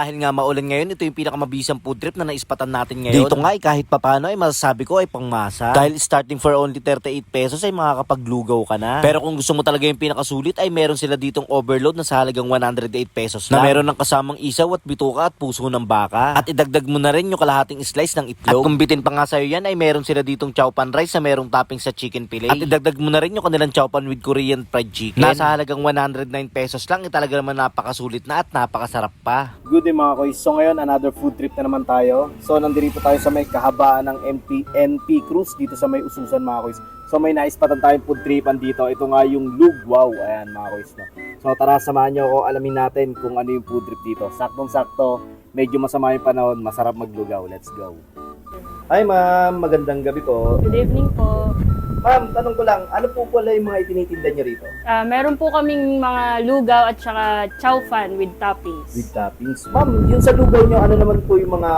dahil nga maulan ngayon, ito yung pinakamabisang food trip na naispatan natin ngayon. Dito nga ay kahit papano ay masasabi ko ay pangmasa. Dahil starting for only 38 pesos ay makakapaglugaw ka na. Pero kung gusto mo talaga yung pinakasulit ay meron sila ditong overload na sa halagang 108 pesos lang. Na meron ng kasamang isaw at bituka at puso ng baka. At idagdag mo na rin yung kalahating slice ng itlog. At kung bitin pa nga sa'yo yan ay meron sila ditong chow pan rice na merong topping sa chicken fillet. At idagdag mo na rin yung kanilang chow pan with Korean fried chicken. Nasa halagang 109 pesos lang. Eh, talaga naman napakasulit na at napakasarap pa. Good day mga koys. So ngayon, another food trip na naman tayo. So nandito tayo sa may kahabaan ng MP, NP Cruise dito sa may Ususan mga koys. So may naispatan tayong food tripan dito. Ito nga yung Lugwaw. Ayan mga koys. No? So tara, samahan nyo ako. Alamin natin kung ano yung food trip dito. Saktong-sakto. Medyo masama yung panahon. Masarap maglugaw. Let's go. Hi ma'am, magandang gabi po. Good evening po. Ma'am, tanong ko lang, ano po pala yung mga itinitinda niyo rito? Ah, meron po kaming mga lugaw at saka chow fan with toppings. With toppings. Ma'am, yun sa lugaw niyo, ano naman po yung mga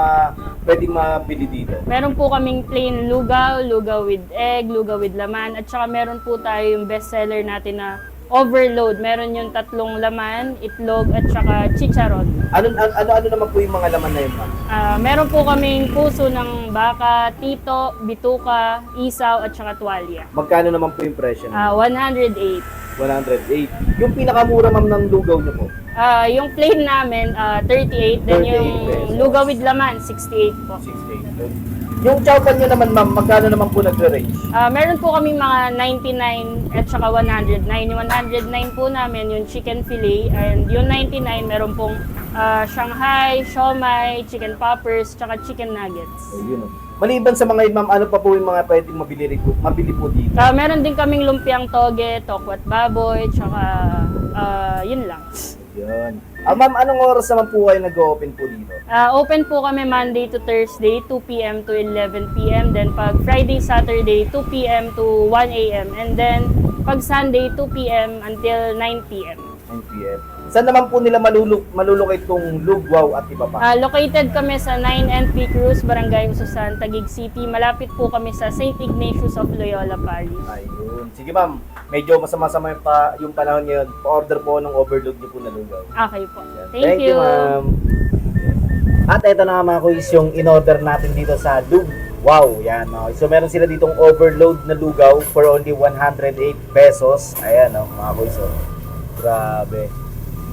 pwedeng mabili dito? Meron po kaming plain lugaw, lugaw with egg, lugaw with laman, at saka meron po tayo yung best seller natin na overload. Meron yung tatlong laman, itlog, at saka chicharon. Ano, ano, ano, ano naman po yung mga laman na yun, ma'am? Ah, meron po kaming puso ng baka, tito, bituka, isaw, at saka tuwalya. Magkano naman po yung presyo? Ah, 108. 108. Yung pinakamura, ma'am, ng lugaw niyo po? Ah, yung plain namin, ah, 38. 38 Then yung pesos. lugaw with laman, 68 po. 68. Yung chow pan niyo naman, ma'am, magkano naman po nagre-range? Ah, meron po kami mga 99 at saka 109. Yung 109 po namin yung chicken fillet and yung 99 meron pong ah, Shanghai, siomai, chicken poppers, tsaka chicken nuggets. Yun, oh. Maliban sa mga yun, ma'am, ano pa po yung mga pwedeng mabili, rito- mabili po dito? Ah, meron din kaming lumpiang toge, tokwat baboy, tsaka ah, yun lang. Yun. Ah, ma'am, anong oras naman po kayo nag-open po dito? Ah, open po kami Monday to Thursday, 2 p.m. to 11 p.m. Then pag Friday, Saturday, 2 p.m. to 1 a.m. And then pag Sunday, 2 p.m. until 9 p.m. 9 p.m. Saan naman po nila maluluk malulukit tong lugwaw at iba pa? Ah, located kami sa 9 NP Cruz, Barangay Ususan, Taguig City. Malapit po kami sa St. Ignatius of Loyola Parish. Ayun. Sige ma'am, medyo masama-sama yung, pa, yung panahon ngayon. Pa-order po ng overload niyo po na lugaw. Okay po. Yan. Thank, you. ma'am. At ito na nga mga kuys yung in-order natin dito sa Lug. Wow, yan kuys. So meron sila ditong overload na lugaw for only 108 pesos. Ayan oh, mga kuys. Oh. Grabe.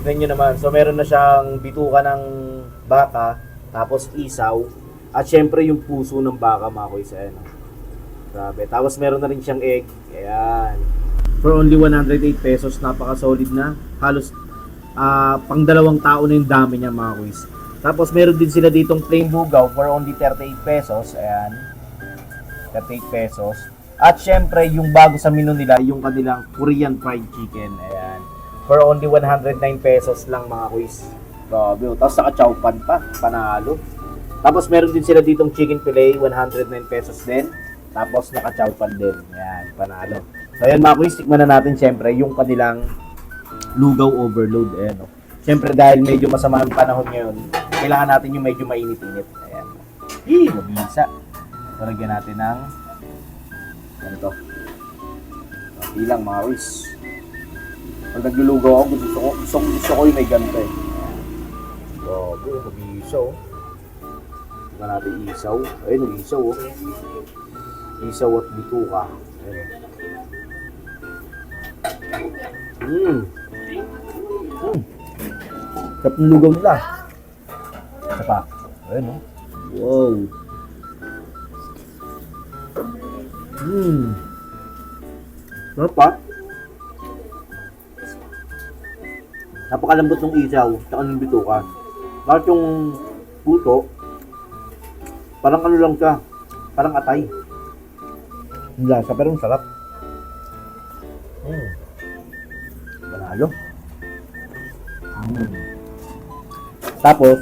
Nyo naman. So meron na siyang bituka ng baka, tapos isaw, at syempre yung puso ng baka mga kuys. Ayan oh. Grabe. Tapos meron na rin siyang egg. Ayan. For only 108 pesos, napaka-solid na. Halos ah pang dalawang tao na yung dami niya mga kuys. Tapos meron din sila ditong plain lugaw for only 38 pesos. Ayan. 38 pesos. At syempre, yung bago sa menu nila, yung kanilang Korean fried chicken. Ayan. For only 109 pesos lang mga kuys. Grabe. oh. Tapos saka chow pan pa. Panalo. Tapos meron din sila ditong chicken fillet, 109 pesos din. Tapos naka-chow pan din. Ayan, panalo. So ayan mga kuys, tikman na natin syempre yung kanilang lugaw overload. Ayan, oh. Siyempre dahil medyo masama ang panahon ngayon, kailangan natin yung medyo mainit-init. Ayan. Eh, mabisa. So, lagyan natin ng ano to? Konti lang mga kuys. Pag naglulugaw ako, gusto ko, gusto, gusto ko yung may ganito eh. Grabe, mabisa oh. Tingnan natin isaw. Ayun, isaw oh. Isaw at bituka. Ayun. Mmm. Mm. Sarap ng lugaw nila. Isa. Ayun, no? Wow. Mmm. Sarap pa. Napakalambot ng isaw, tsaka ng bituka. Bakit yung puto, parang ano lang siya, parang atay. Yung lasa, pero ang sarap. Mm. Panalo. Mm. Tapos,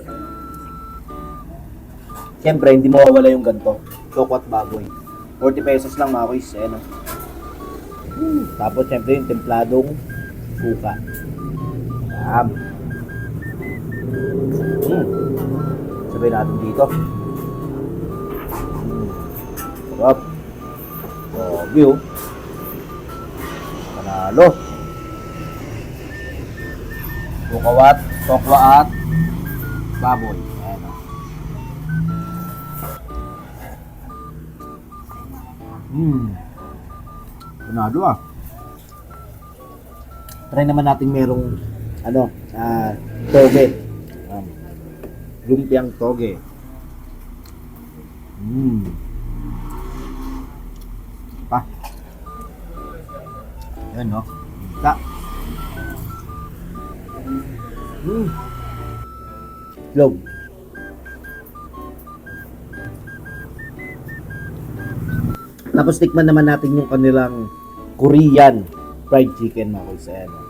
siyempre, hindi mawawala yung ganito. Choco at baboy. 40 pesos lang mga kuys. Ayan, no? Mm. Tapos, siyempre, yung templadong kuka. Yan. Mm. Sabihin natin dito. Mm. Sarap. Grabe, oh. Panalo. Bukawat, tokwat, baboy. Ayan o. Hmm. Panado ah. Try naman natin merong ano, ah, toge. Um, lumpiang toge. Hmm. Pa. Yan no. Ta. Hmm. Log. Tapos tikman naman natin yung kanilang Korean fried chicken mga kuys. Ayan.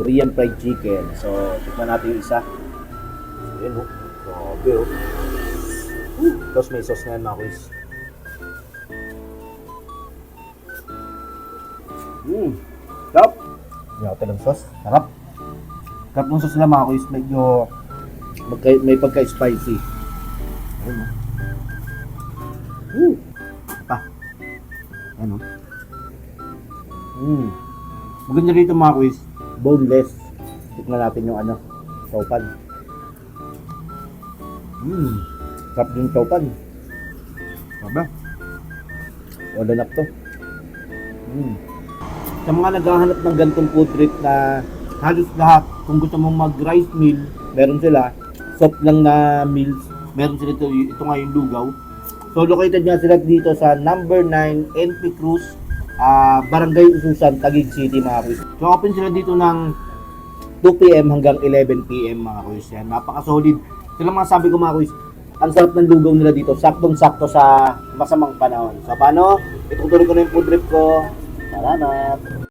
Korean fried chicken. So, tikman natin yung isa. Ayan o. Grabe o. Uh, Tapos may sauce na yan mga kuys. Mmm. Sarap. Hindi ako talang sauce. Sarap. Sarap ng sauce lang mga kuys. Medyo magka, may pagka-spicy. Ayan o. Uh. Pa. Ayan o. Mm. Maganda rito mga quiz, boneless. Tikman natin yung ano, taupan. Mm. Sarap yung taupan. Aba. Wala na to. Mm. Sa mga naghahanap ng gantong food trip na halos lahat, kung gusto mong mag-rice meal, meron sila. Soft lang na meals, meron sila ito, ito nga yung lugaw. So located nga sila dito sa number 9 NP Cruz, ah, Barangay Ususan, Taguig City mga kuys. So open sila dito ng 2 p.m. hanggang 11 p.m. mga kuys. Yan, napaka-solid. Sila mga sabi ko mga kuys, ang sarap ng lugaw nila dito, saktong-sakto sa masamang panahon. So paano? Itutuloy ko na yung food trip ko. Salamat!